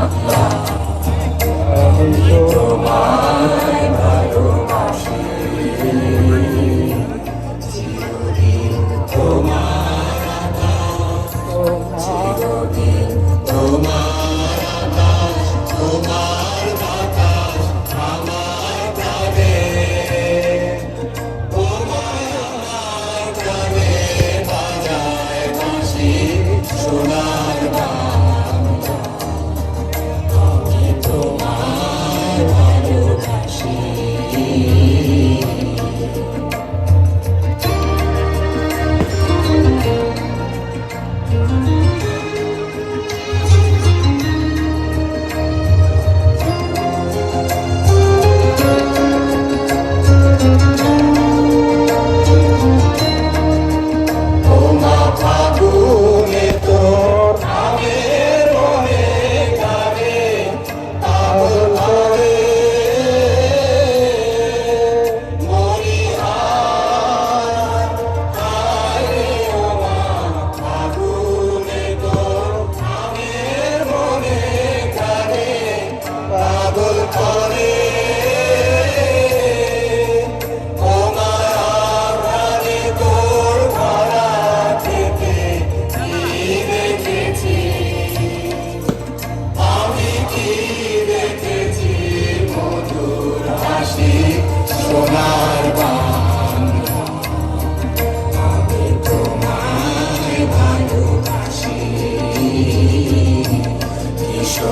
Oh!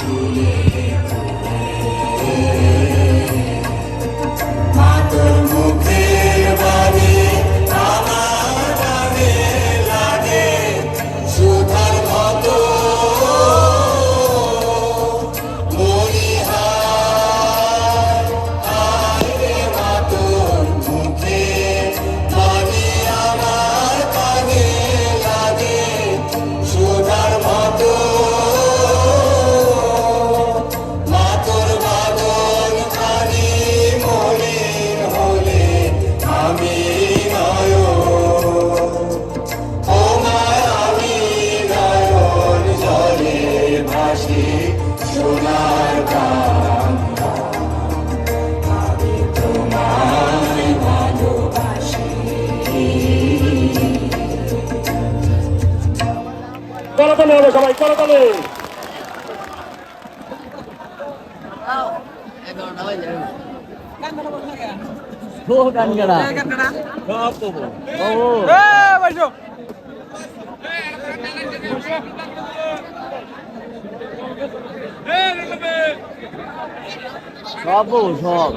ফুলে আছে সোনার বাংলা আমি তোমায় ভালোবাসি কলকালে হবে সবাই কলকালে গান গাড়া গান গাড়া সব তো ও এ বাইজো সব সব।